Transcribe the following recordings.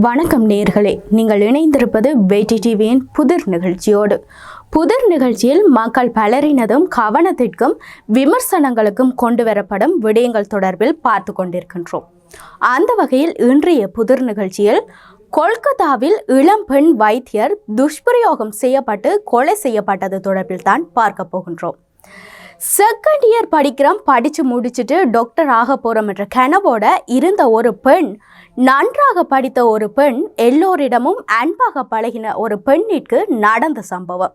வணக்கம் நேர்களே. நீங்கள் இணைந்திருப்பது வேட்டி டிவியின் புதிர் நிகழ்ச்சியோடு. புதிர் நிகழ்ச்சியில் மக்கள் பலரினதும் கவனத்திற்கும் விமர்சனங்களுக்கும் கொண்டு வரப்படும் விடயங்கள் தொடர்பில் பார்த்து கொண்டிருக்கின்றோம். அந்த வகையில் இன்றைய புதிர் நிகழ்ச்சியில் கொல்கத்தாவில் இளம் பெண் வைத்தியர் துஷ்பிரயோகம் செய்யப்பட்டு கொலை செய்யப்பட்டது தொடர்பில் தான் பார்க்க போகின்றோம். செகண்ட் இயர் படிக்கிறோம் படித்து முடிச்சுட்டு டாக்டர் ஆக போகிறோம் என்ற கனவோட இருந்த ஒரு பெண் நன்றாக படித்த ஒரு பெண் எல்லோரிடமும் அன்பாக பழகின ஒரு பெண்ணிற்கு நடந்த சம்பவம்.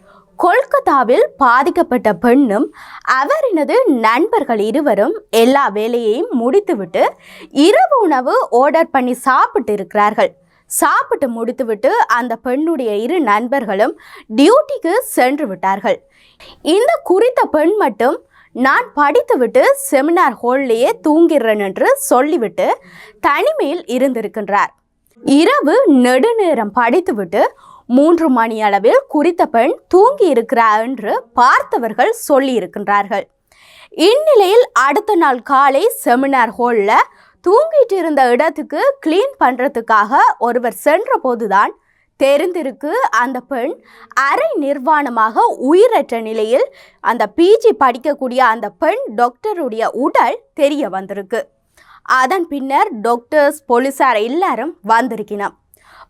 கொல்கத்தாவில் பாதிக்கப்பட்ட பெண்ணும் அவரினது நண்பர்கள் இருவரும் எல்லா வேலையையும் முடித்துவிட்டு இரவு உணவு ஆர்டர் பண்ணி சாப்பிட்டு இருக்கிறார்கள். சாப்பிட்டு முடித்துவிட்டு அந்த பெண்ணுடைய இரு நண்பர்களும் டியூட்டிக்கு சென்று விட்டார்கள். இந்த குறித்த பெண் மட்டும் நான் படித்துவிட்டு செமினார் ஹால்லேயே தூங்கிறேன் என்று சொல்லிவிட்டு தனிமையில் இருந்திருக்கின்றார். இரவு நெடுநேரம் படித்துவிட்டு மூன்று மணி அளவில் குறித்த பெண் தூங்கி இருக்கிறார் என்று பார்த்தவர்கள் சொல்லியிருக்கின்றார்கள் இந்நிலையில் அடுத்த நாள் காலை செமினார் ஹாலில் தூங்கிட்டு இருந்த இடத்துக்கு க்ளீன் பண்ணுறதுக்காக ஒருவர் சென்ற போதுதான் தெரிந்திருக்கு அந்த பெண் அரை நிர்வாணமாக உயிரற்ற நிலையில் அந்த பிஜி படிக்கக்கூடிய அந்த பெண் டாக்டருடைய உடல் தெரிய வந்திருக்கு. அதன் பின்னர் டாக்டர்ஸ் போலீஸார் எல்லாரும் வந்திருக்கினோம்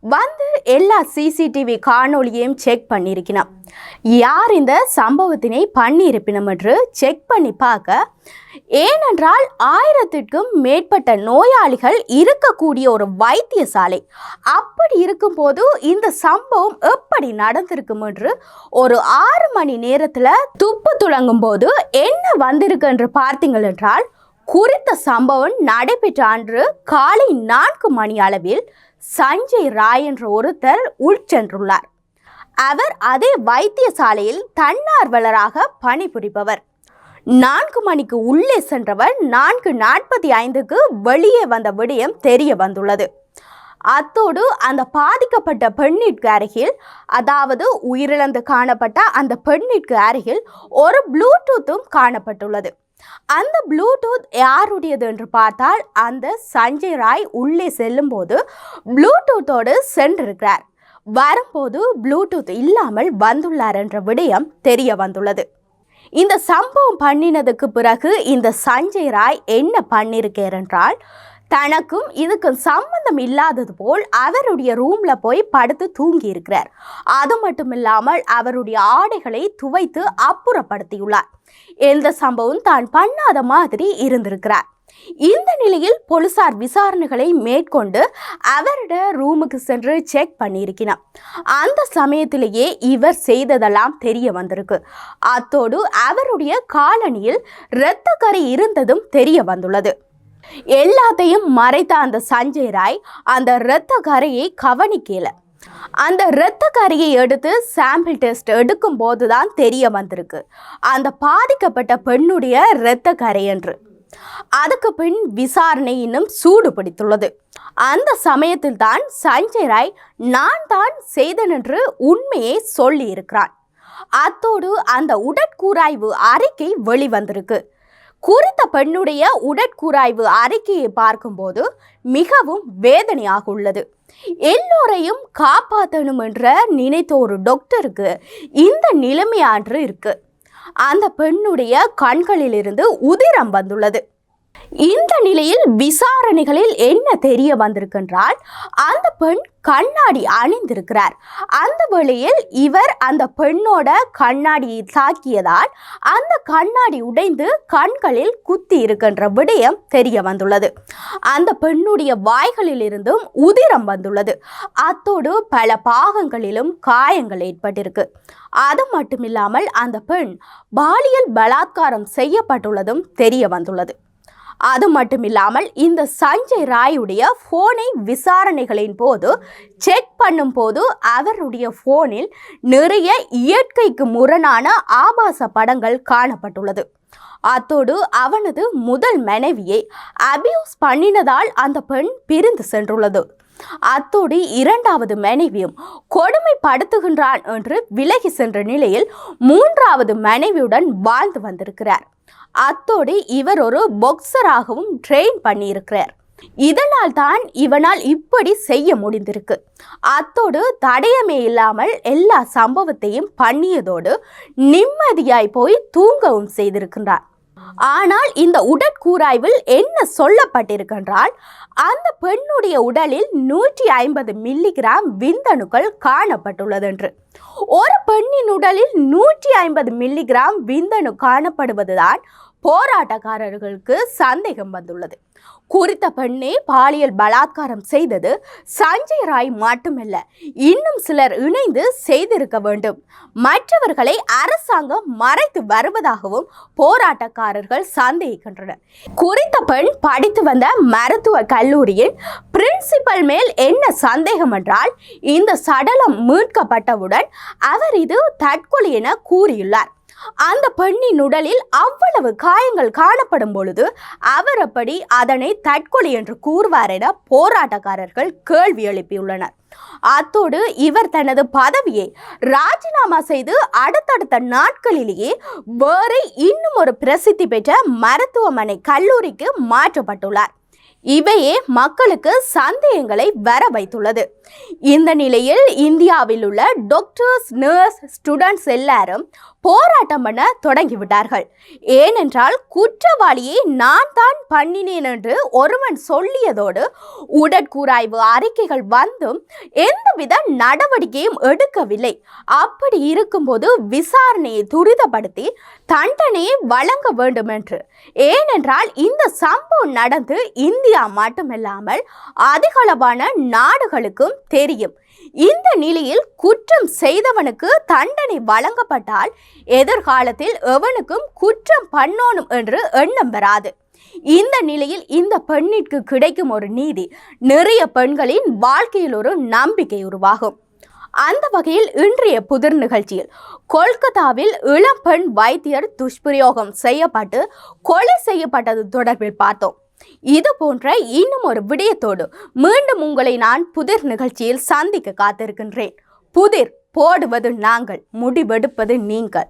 வந்து எல்லா சிசிடிவி காணொளியையும் செக் பண்ணியிருக்கணும் யார் இந்த சம்பவத்தினை பண்ணியிருப்பினம் என்று செக் பண்ணி பார்க்க ஏனென்றால் ஆயிரத்திற்கும் மேற்பட்ட நோயாளிகள் இருக்கக்கூடிய ஒரு வைத்தியசாலை. அப்படி இருக்கும்போது இந்த சம்பவம் எப்படி நடந்திருக்கும் என்று ஒரு ஆறு மணி நேரத்தில் துப்பு துளங்கும் போது என்ன வந்திருக்கு என்று பார்த்தீங்கள் என்றால் குறித்த சம்பவம் நடைபெற்ற அன்று காலை நான்கு மணி அளவில் சஞ்சய் ராய் என்ற ஒருத்தர் உள்சென்றுள்ளார். அவர் அதே வைத்தியசாலையில் தன்னார்வலராக பணிபுரிபவர். நான்கு மணிக்கு உள்ளே சென்றவர் நான்கு நாற்பத்தி ஐந்துக்கு வெளியே வந்த விடயம் தெரிய வந்துள்ளது. அத்தோடு அந்த பாதிக்கப்பட்ட பெண்ணிற்கு அருகில் அதாவது உயிரிழந்து காணப்பட்ட அந்த பெண்ணிற்கு அருகில் ஒரு ப்ளூடூத்தும் காணப்பட்டுள்ளது. அந்த ப்ளூடூத் யாருடையது என்று பார்த்தால் அந்த சஞ்சய் ராய் உள்ளே செல்லும்போது ப்ளூடூத்தோடு சென்றிருக்கிறார். வரும்போது ப்ளூடூத் இல்லாமல் வந்துள்ளார் என்ற விடயம் தெரிய வந்துள்ளது. இந்த சம்பவம் பண்ணினதுக்கு பிறகு இந்த சஞ்சய் ராய் என்ன பண்ணியிருக்கார் என்றால் தனக்கும் இதுக்கும் சம்பந்தம் இல்லாதது போல் அவருடைய ரூம்ல போய் படுத்து தூங்கி இருக்கிறார் அது மட்டும் இல்லாமல் அவருடைய ஆடைகளை துவைத்து அப்புறப்படுத்தியுள்ளார். எந்த சம்பவம் தான் பண்ணாத மாதிரி இருந்திருக்கிறார். இந்த நிலையில் போலீசார் விசாரணைகளை மேற்கொண்டு அவரோட ரூமுக்கு சென்று செக் பண்ணியிருக்கிறார். அந்த சமயத்திலேயே இவர் செய்ததெல்லாம் தெரிய வந்திருக்கு. அத்தோடு அவருடைய காலணியில் இரத்த கரை இருந்ததும் தெரிய வந்துள்ளது. எல்லாத்தையும் மறைத்த அந்த சஞ்சய் ராய் அந்த இரத்த கரையை கவனிக்கல. அந்த இரத்த கரையை எடுத்து சாம்பிள் டெஸ்ட் எடுக்கும் போதுதான் தெரிய வந்திருக்கு. அந்த பாதிக்கப்பட்ட பெண்ணுடைய இரத்த கரை என்று. அதுக்கு பின் விசாரணை இன்னும் சூடு பிடித்துள்ளது அந்த சமயத்தில் தான் சஞ்சய் ராய் நான் தான் செய்தேன் என்று உண்மையை சொல்லியிருக்கிறான். அத்தோடு அந்த உடற்கூராய்வு அறிக்கை வெளிவந்திருக்கு. குறித்த பெண்ணுடைய உடற்கூராய்வு அறிக்கையை பார்க்கும்போது மிகவும் வேதனையாக உள்ளது. எல்லோரையும் காப்பாற்றணும் என்ற நினைத்த ஒரு டாக்டருக்கு இந்த நிலைமையான்று இருக்கு. அந்த பெண்ணுடைய கண்களிலிருந்து உதிரம் வந்துள்ளது. இந்த நிலையில் விசாரணைகளில் என்ன தெரிய வந்திருக்கின்றால் அந்த பெண் கண்ணாடி அணிந்திருக்கிறார். அந்த வேளையில் இவர் அந்த பெண்ணோட கண்ணாடியை தாக்கியதால் அந்த கண்ணாடி உடைந்து கண்களில் குத்தி இருக்கின்ற விடயம் தெரிய வந்துள்ளது. அந்த பெண்ணுடைய வாய்களில் இருந்தும் உதிரம் வந்துள்ளது. அத்தோடு பல பாகங்களிலும் காயங்கள் ஏற்பட்டிருக்கு. அது மட்டுமில்லாமல் அந்த பெண் பாலியல் பலாத்காரம் செய்யப்பட்டுள்ளதும் தெரிய வந்துள்ளது. அது மட்டும் இல்லாமல் இந்த சஞ்சய் ராயுடைய ஃபோனை விசாரணைகளின் போது செக் பண்ணும் போது அவருடைய ஃபோனில் நிறைய இயற்கைக்கு முரணான ஆபாச படங்கள் காணப்பட்டுள்ளது. அத்தோடு அவனது முதல் மனைவியை அபியூஸ் பண்ணினதால் அந்த பெண் பிரிந்து சென்றுள்ளது. அத்தோடு இரண்டாவது மனைவியும் கொடுமைப்படுத்துகின்றான் என்று விலகி சென்ற நிலையில் மூன்றாவது மனைவியுடன் வாழ்ந்து வந்திருக்கிறார். அத்தோடு இவர் ஒரு பொக்சராகவும் ட்ரெயின் பண்ணியிருக்கிறார். இதனால் தான் இவனால் இப்படி செய்ய முடிந்திருக்கு. அத்தோடு தடயமே இல்லாமல் எல்லா சம்பவத்தையும் பண்ணியதோடு நிம்மதியாய் போய் தூங்கவும் செய்திருக்கின்றார். ஆனால் இந்த உடற்கூராய்வில் என்ன சொல்லப்பட்டிருக்கின்றால் அந்த பெண்ணுடைய உடலில் நூற்றி ஐம்பது மில்லிகிராம் விந்தணுக்கள் காணப்பட்டுள்ளது என்று ஒரு பெண்ணின் உடலில் நூற்றி ஐம்பது மில்லிகிராம் விந்தணு காணப்படுவதுதான் போராட்டக்காரர்களுக்கு சந்தேகம் வந்துள்ளது. குறித்த பெண்ணை பாலியல் பலாத்காரம் செய்தது சஞ்சய் ராய் மட்டுமல்ல இன்னும் சிலர் இணைந்து செய்திருக்க வேண்டும். மற்றவர்களை அரசாங்கம் மறைத்து வருவதாகவும் போராட்டக்காரர்கள் சந்தேகிக்கின்றனர். குறித்த பெண் படித்து வந்த மருத்துவ கல்லூரியின் பிரின்சிபல் மேல் என்ன சந்தேகம் என்றால் இந்த சடலம் மீட்கப்பட்டவுடன் அவர் இது தற்கொலை என கூறியுள்ளார். அந்த பெண்ணின் உடலில் அவ்வளவு காயங்கள் காணப்படும் பொழுது அவர் அப்படி அதனை தற்கொலை என்று கூறுவார் என போராட்டக்காரர்கள் கேள்வி எழுப்பியுள்ளனர். அத்தோடு இவர் தனது பதவியை ராஜினாமா செய்து அடுத்தடுத்த நாட்களிலேயே வேறு இன்னும் ஒரு பிரசித்தி பெற்ற மருத்துவமனை கல்லூரிக்கு மாற்றப்பட்டுள்ளார். இவையே மக்களுக்கு சந்தேகங்களை வர வைத்துள்ளது. இந்த நிலையில் இந்தியாவில் உள்ள டாக்டர்ஸ் நர்ஸ் ஸ்டூடெண்ட்ஸ் எல்லாரும் போராட்டம் பண்ண தொடங்கிவிட்டார்கள் ஏனென்றால் குற்றவாளியை நான் தான் பண்ணினேன் என்று ஒருவன் சொல்லியதோடு உடற்கூராய்வு அறிக்கைகள் வந்தும் எந்தவித நடவடிக்கையும் எடுக்கவில்லை. அப்படி இருக்கும்போது விசாரணையை துரிதப்படுத்தி தண்டனையை வழங்க வேண்டும் என்று ஏனென்றால் இந்த சம்பவம் நடந்து இந்தியா மட்டுமில்லாமல் அதிகளவான நாடுகளுக்கும் தெரியும். இந்த நிலையில் குற்றம் செய்தவனுக்கு தண்டனை வழங்கப்பட்டால் எதிர்காலத்தில் எவனுக்கும் குற்றம் பண்ணோனும் என்று எண்ணம் வராது. இந்த நிலையில் இந்த பெண்ணிற்கு கிடைக்கும் ஒரு நீதி நிறைய பெண்களின் வாழ்க்கையில் ஒரு நம்பிக்கை உருவாகும். அந்த வகையில் இன்றைய புதிர் நிகழ்ச்சியில் கொல்கத்தாவில் இளம்பெண் வைத்தியர் துஷ்பிரயோகம் செய்யப்பட்டு கொலை செய்யப்பட்டது தொடர்பில் பார்த்தோம். இது போன்ற இன்னும் ஒரு விடயத்தோடு மீண்டும் உங்களை நான் புதிர் நிகழ்ச்சியில் சந்திக்க காத்திருக்கின்றேன். புதிர் போடுவது நாங்கள் முடிவெடுப்பது நீங்கள்.